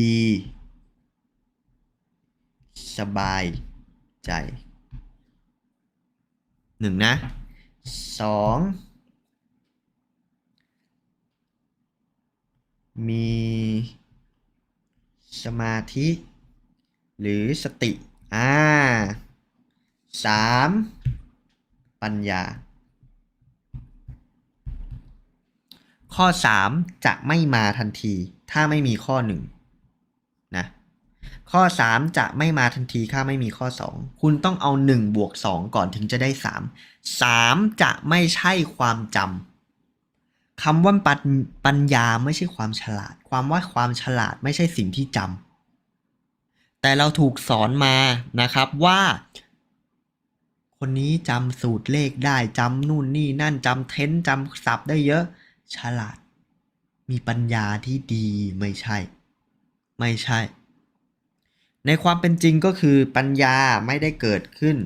ดี สบายใจหนึ่งนะสองมีสมาธิ หรือสติ อ่าสามปัญญา ข้อ 3 จะไม่มาทันที ถ้าไม่มีข้อ1นะ ข้อ 3 จะไม่มาทันทีถ้าไม่มีข้อ 2 คุณต้องเอา1บวก2ก่อนถึงจะได้ 3 3 จะไม่ใช่ความจำคำว่าปัญปัญญาไม่ใช่ความฉลาด ความว่าความฉลาดไม่ใช่สิ่งที่จำแต่เราถูกสอนมานะครับว่า คนนี้จำสูตรเลขได้จำนู่นนี่นั่นจำเทนจำศัพท์ได้เยอะฉลาด มีปัญญาที่ดีไม่ใช่ ไม่ใช่ ในความเป็นจริงก็คือปัญญาไม่ได้เกิดขึ้น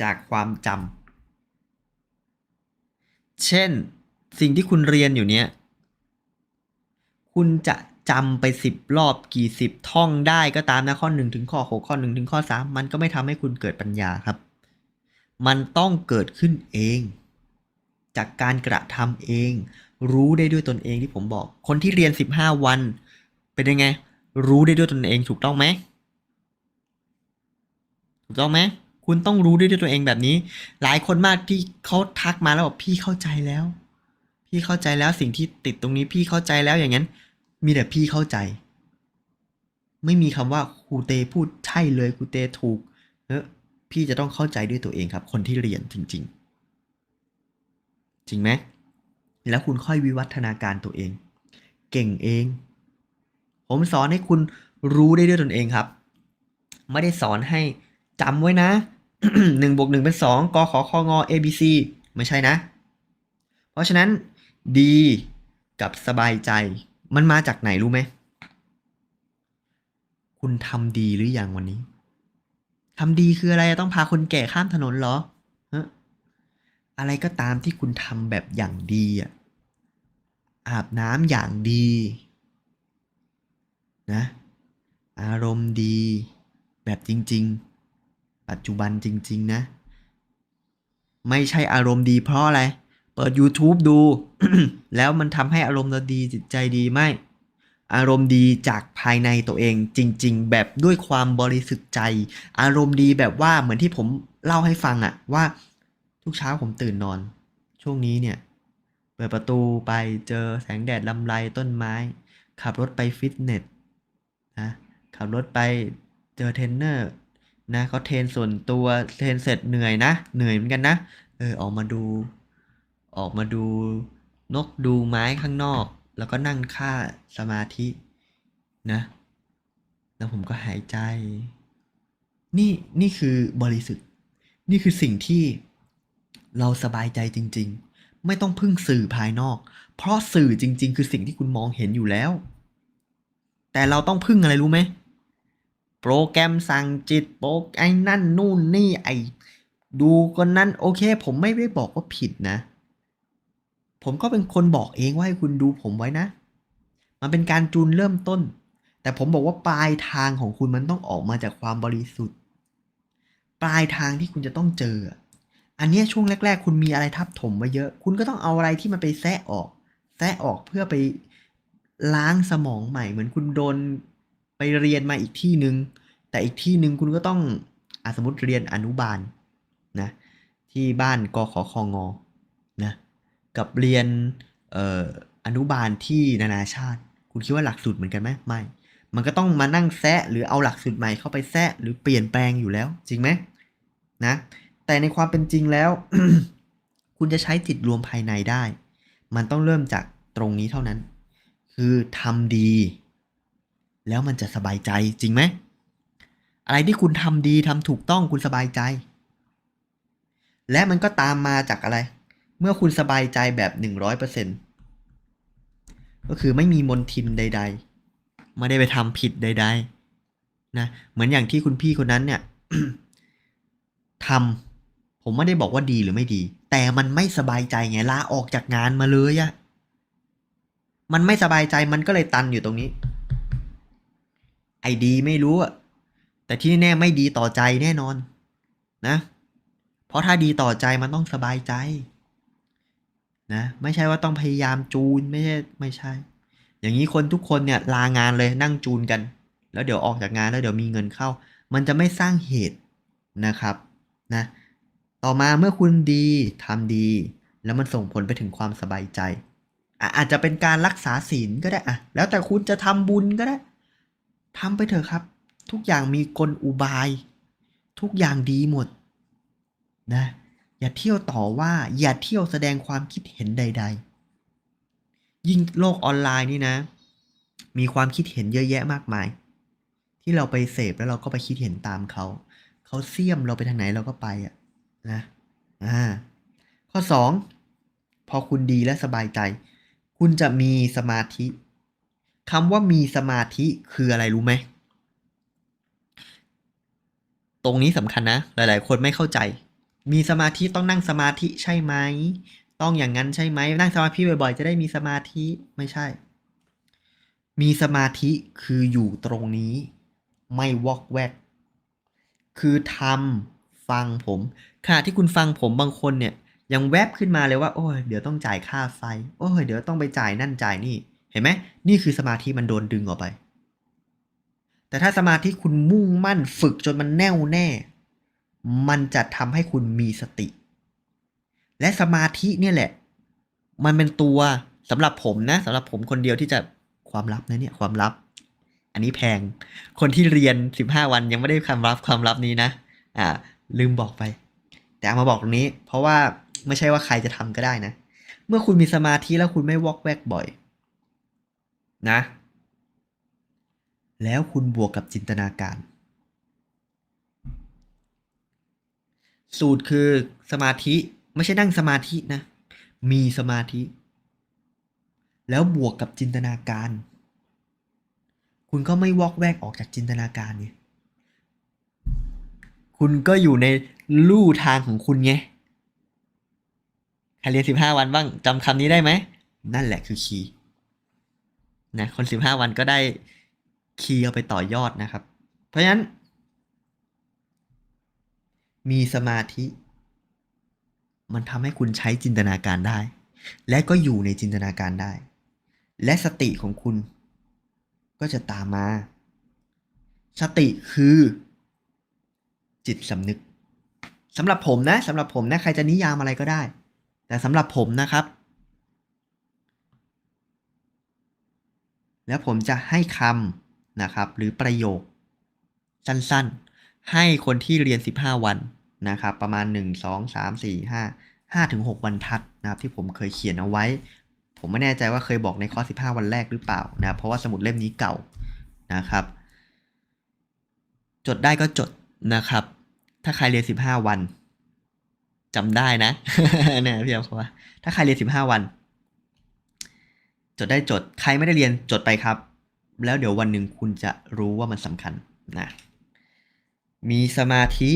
จากความจำ เช่น สิ่งที่คุณเรียนอยู่เนี้ย คุณจะจำไปสิบรอบกี่สิบท่องได้ก็ตามนะข้อหนึ่งถึงข้อหกข้อหนึ่งถึงข้อสามมันก็ไม่ทำให้คุณเกิดปัญญาครับ มันต้องเกิดขึ้นเอง จากการกระทำเอง รู้ได้ด้วยตนเองที่ผมบอก คนที่เรียน 15 วัน เป็นยังไง รู้ได้ด้วยตนเองถูกต้องไหมถูกต้องไหมคุณต้องรู้ได้ด้วยตัวเองแบบนี้ หลายคนมากที่เขาทักมาแล้วบอกพี่เข้าใจแล้ว พี่เข้าใจแล้วสิ่งที่ติดตรงนี้พี่เข้าใจแล้วอย่างนั้น มีแต่พี่เข้าใจ ไม่มีคำว่าครูเตพูดใช่เลยครูเตถูกเออพี่จะต้องเข้าใจด้วยตัวเองครับ คนที่เรียนจริง ๆ จริงไหมแล้วคุณค่อยวิวัฒนาการตัวเอง เก่งเอง ผมสอนให้คุณรู้ได้ด้วยตนเองครับ ไม่ได้สอนให้จำไว้นะหนึ่งบวกหนึ่งเป็นสองกขอคงอ a b c ไม่ใช่นะ เพราะฉะนั้นดีกับสบายใจ มันมาจากไหนรู้ไหม คุณทำดีหรืออยังวันนี้ทำดีคืออะไรต้องพาคนแก่ข้ามถนนเหรอฮะอะไรก็ตามที่คุณทำแบบอย่างดีอะอาบน้ำอย่างดี นะอารมณ์ดีแบบจริง ๆ ปัจจุบันจริง ๆ นะ ไม่ใช่อารมณ์ดีเพราะอะไร เปิด YouTube ดู แล้วมันทำให้อารมณ์เราดีจิตใจดีไม่ อารมณ์ดีจากภายในตัวเองจริง ๆ แบบด้วยความบริสุทธิ์ใจ อารมณ์ดีแบบว่าเหมือนที่ผมเล่าให้ฟังอะว่าทุกเช้าผมตื่นนอน ช่วงนี้เนี่ยเปิดประตูไปเจอแสงแดดลำไรต้นไม้ ขับรถไปฟิตเนส นะขับรถไปเจอเทรนเนอร์นะเขาเทรนส่วนตัวเทรนเสร็จเหนื่อยนะ เหนื่อยเหมือนกันนะเออออกมาดู ออกมาดูนกดูไม้ข้างนอก แล้วก็นั่งค่าสมาธินะ แล้วผมก็หายใจ นี่นี่คือบริสุทธิ์ นี่คือสิ่งที่เราสบายใจจริง ๆ ไม่ต้องพึ่งสื่อภายนอก เพราะสื่อจริง ๆ คือสิ่งที่คุณมองเห็นอยู่แล้ว แต่เราต้องพึ่งอะไรรู้ไหมโปรแกรมสั่งจิตโปรไอ้นั่นนู่นนี่ไอดูคนนั้นโอเค ผมไม่ได้บอกว่าผิดนะ ผมก็เป็นคนบอกเองว่าให้คุณดูผมไว้นะ มันเป็นการจูนเริ่มต้น แต่ผมบอกว่าปลายทางของคุณมันต้องออกมาจากความบริสุทธิ์ ปลายทางที่คุณจะต้องเจอ อันนี้ช่วงแรก ๆ คุณมีอะไรทับถมไว้เยอะ คุณก็ต้องเอาอะไรที่มันไปแซะออก แซะออกเพื่อไป ล้างสมองใหม่เหมือนคุณโดนไปเรียนมาอีกที่หนึ่งแต่อีกที่หนึ่งคุณก็ต้องอสมมติเรียนอนุบาลนะที่บ้านกขคงอนะกับเรียนเอ่ออนุบาลที่นานาชาติ คุณคิดว่าหลักสูตรเหมือนกันไหมไม่ มันก็ต้องมานั่งแซะหรือเอาหลักสูตรใหม่เข้าไปแซะหรือเปลี่ยนแปลงอยู่แล้ว จริงไหมนะแต่ในความเป็นจริงแล้ว คุณจะใช้จิตรวมภายในได้ มันต้องเริ่มจากตรงนี้เท่านั้น คือทำดี แล้วมันจะสบายใจจริงไหม อะไรที่คุณทำดีทำถูกต้องคุณสบายใจ และมันก็ตามมาจากอะไร เมื่อคุณสบายใจแบบหนึ่งร้อยเปอร์เซ็นก็คือไม่มีมนทินใด ๆ ไม่ได้ไปทำผิดใด ๆ นะ เหมือนอย่างที่คุณพี่คนนั้นเนี่ยทำผมไม่ได้บอกว่าดีหรือไม่ดี แต่มันไม่สบายใจไงลาออกจากงานมาเลยอะ มันไม่สบายใจมันก็เลยตันอยู่ตรงนี้ ไอ้ดีไม่รู้อะแต่ที่แน่ๆไม่ดีต่อใจแน่นอน นะ เพราะถ้าดีต่อใจมันต้องสบายใจ นะ ไม่ใช่ว่าต้องพยายามจูนไม่ใช่ไม่ใช่ อย่างนี้คนทุกคนเนี่ยลางานเลยนั่งจูนกัน แล้วเดี๋ยวออกจากงานแล้วเดี๋ยวมีเงินเข้า มันจะไม่สร้างเหตุนะครับนะ ต่อมาเมื่อคุณดีทำดี แล้วมันส่งผลไปถึงความสบายใจ อาจจะเป็นการรักษาศีลก็ได้อะแล้วแต่คุณจะทำบุญก็ได้ทำไปเถอะครับ ทุกอย่างมีกลอุบาย ทุกอย่างดีหมดนะอย่าเที่ยวต่อว่าอย่าเที่ยวแสดงความคิดเห็นใด ๆ ยิ่งโลกออนไลน์นี่นะ มีความคิดเห็นเยอะแยะมากมาย ที่เราไปเสพแล้วเราก็ไปคิดเห็นตามเขา เขาเสี่ยมเราไปทางไหนเราก็ไปอะนะอ่าข้อสองพอคุณดีและสบายใจ คุณจะมีสมาธิคำว่ามีสมาธิคืออะไรรู้ไหม ตรงนี้สำคัญนะ หลาย ๆ คนไม่เข้าใจ มีสมาธิต้องนั่งสมาธิใช่ไหม ต้องอย่างนั้นใช่ไหม นั่งสมาธิบ่อย ๆ จะได้มีสมาธิไม่ใช่ มีสมาธิคืออยู่ตรงนี้ ไม่วอกแวก คือทำฟังผมขณะที่คุณฟังผมบางคนเนี่ย ยังแวบขึ้นมาเลยว่า โอ้ยเดี๋ยวต้องจ่ายค่าไฟ โอ้ยเดี๋ยวต้องไปจ่ายนั่นจ่ายนี่ เห็นไหมนี่คือสมาธิมันโดนดึงออกไป แต่ถ้าสมาธิคุณมุ่งมั่นฝึกจนมันแน่วแน่ มันจะทำให้คุณมีสติ และสมาธิเนี่ยแหละ มันเป็นตัวสำหรับผมนะสำหรับผมคนเดียวที่จะความลับนะเนี่ยความลับ อันนี้แพง คนที่เรียน 15 วันยังไม่ได้ความลับความลับนี้นะ อ่า ลืมบอกไป แต่เอามาบอกตรงนี้ เพราะว่า ไม่ใช่ว่าใครจะทำก็ได้นะ เมื่อคุณมีสมาธิแล้วคุณไม่วอกแวกบ่อย นะ แล้วคุณบวกกับจินตนาการ สูตรคือสมาธิไม่ใช่นั่งสมาธินะ มีสมาธิ แล้วบวกกับจินตนาการ คุณก็ไม่วอกแวกออกจากจินตนาการเนี่ยคุณก็อยู่ในลู่ทางของคุณไง ใครเรียนสิบห้าวันบ้างจำคำนี้ได้ไหม นั่นแหละคือคีย์นะคนสิบห้าวันก็ได้คีย์เอาไปต่อยอดนะครับ เพราะฉะนั้น มีสมาธิ มันทำให้คุณใช้จินตนาการได้ และก็อยู่ในจินตนาการได้ และสติของคุณ ก็จะตามมา สติคือ จิตสำนึกสำหรับผมนะสำหรับผมนะใครจะนิยามอะไรก็ได้ แต่สำหรับผมนะครับ แล้วผมจะให้คำนะครับ หรือประโยค สั้นๆ ให้คนที่เรียน 15 วันนะครับ ประมาณ 1 2 3 4 5 5ถึง6บรรทัดนะครับ ที่ผมเคยเขียนเอาไว้ ผมไม่แน่ใจว่าเคยบอกในข้อ 15 วันแรกหรือเปล่านะเพราะว่าสมุดเล่มนี้เก่านะครับ จดได้ก็จดนะครับ ถ้าใครเรียน 15 วัน จำได้นะเนี่ยพี่เพราว่า ถ้าใครเรียน15วัน จดได้จด ใครไม่ได้เรียนจดไปครับ แล้วเดี๋ยววันหนึ่งคุณจะรู้ว่ามันสำคัญนะมีสมาธิ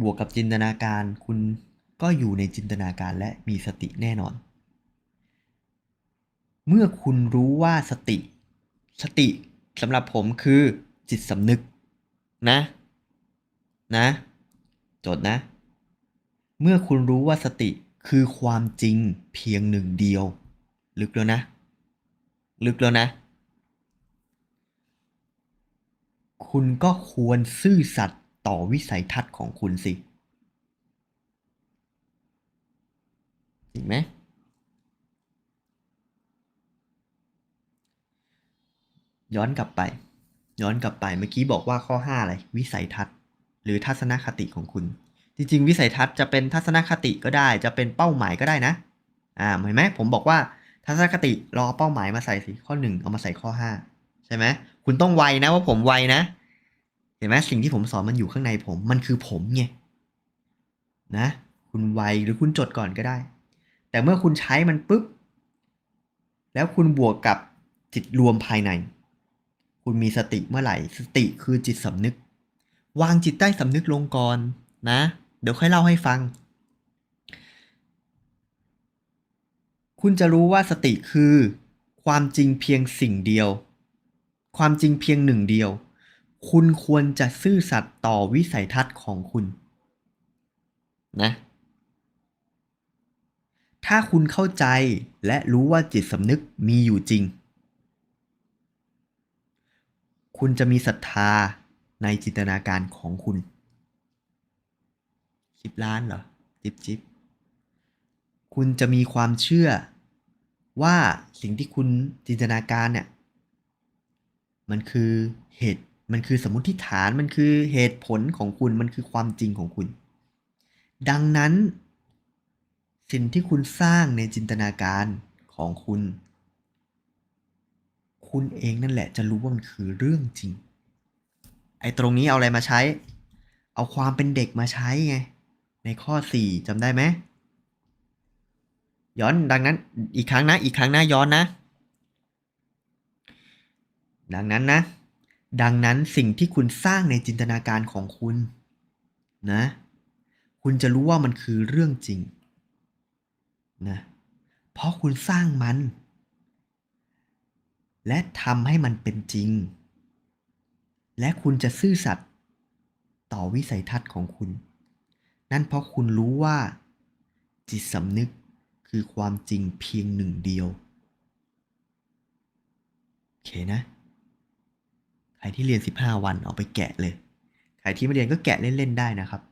บวกกับจินตนาการ คุณก็อยู่ในจินตนาการและมีสติแน่นอน เมื่อคุณรู้ว่าสติ สติสำหรับผมคือจิตสำนึกนะ นะ จดนะ เมื่อคุณรู้ว่าสติคือความจริงเพียงหนึ่งเดียว ลึกแล้วนะ ลึกแล้วนะ คุณก็ควรซื่อสัตย์ต่อวิสัยทัศน์ของคุณสิจริงไหมย้อนกลับไป ย้อนกลับไปเมื่อกี้บอกว่าข้อ 5 อะไร วิสัยทัศน์ หรือทัศนคติของคุณ จริงๆ วิสัยทัศน์จะเป็นทัศนคติก็ได้ จะเป็นเป้าหมายก็ได้นะ อ่าเห็นไหมผมบอกว่าทัศนคติรอเป้าหมายมาใส่สิข้อ 1 เอามาใส่ข้อ 5 ใช่ไหมคุณต้องไวนะว่าผมไวนะ เห็นไหมสิ่งที่ผมสอนมันอยู่ข้างในผมมันคือผมไงนะ คุณไวหรือคุณจดก่อนก็ได้ แต่เมื่อคุณใช้มันปุ๊บ แล้วคุณบวกกับจิตรวมภายใน คุณมีสติเมื่อไหร่ สติคือจิตสำนึก วางจิตใต้สำนึกลงก่อนนะ ดี๋ยวค่อยเล่าให้ฟัง คุณจะรู้ว่าสติคือ ความจริงเพียงสิ่งเดียว ความจริงเพียงหนึ่งเดียว คุณควรจะซื่อสัตย์ต่อวิสัยทัศน์ของคุณ นะ ถ้าคุณเข้าใจและรู้ว่าจิตสำนึกมีอยู่จริง คุณจะมีศรัทธาในจินตนาการของคุณ สิบล้านเหรอจิบจิบคุณจะมีความเชื่อว่าสิ่งที่คุณจินตนาการเนี่ย มันคือเหตุมันคือสมมติฐานมันคือเหตุผลของคุณมันคือความจริงของคุณ ดังนั้น สิ่งที่คุณสร้างในจินตนาการของคุณ คุณเองนั่นแหละจะรู้ว่ามันคือเรื่องจริง ไอ้ตรงนี้เอาอะไรมาใช้ เอาความเป็นเด็กมาใช้ไง ในข้อ 4จำได้ไหมย้อนดังนั้นอีกครั้งนะ อีกครั้งนะย้อนนะ ดังนั้นนะ ดังนั้นสิ่งที่คุณสร้างในจินตนาการของคุณนะ คุณจะรู้ว่ามันคือเรื่องจริงนะเพราะคุณสร้างมัน และทำให้มันเป็นจริง และคุณจะซื่อสัตย์ต่อวิสัยทัศน์ของคุณ นั่นเพราะคุณรู้ว่า จิตสำนึกคือความจริงเพียงหนึ่งเดียว โอเคนะ ใครที่เรียน 15 วันเอาไปแกะเลย ใครที่ไม่เรียนก็แกะเล่น ๆ ได้นะครับ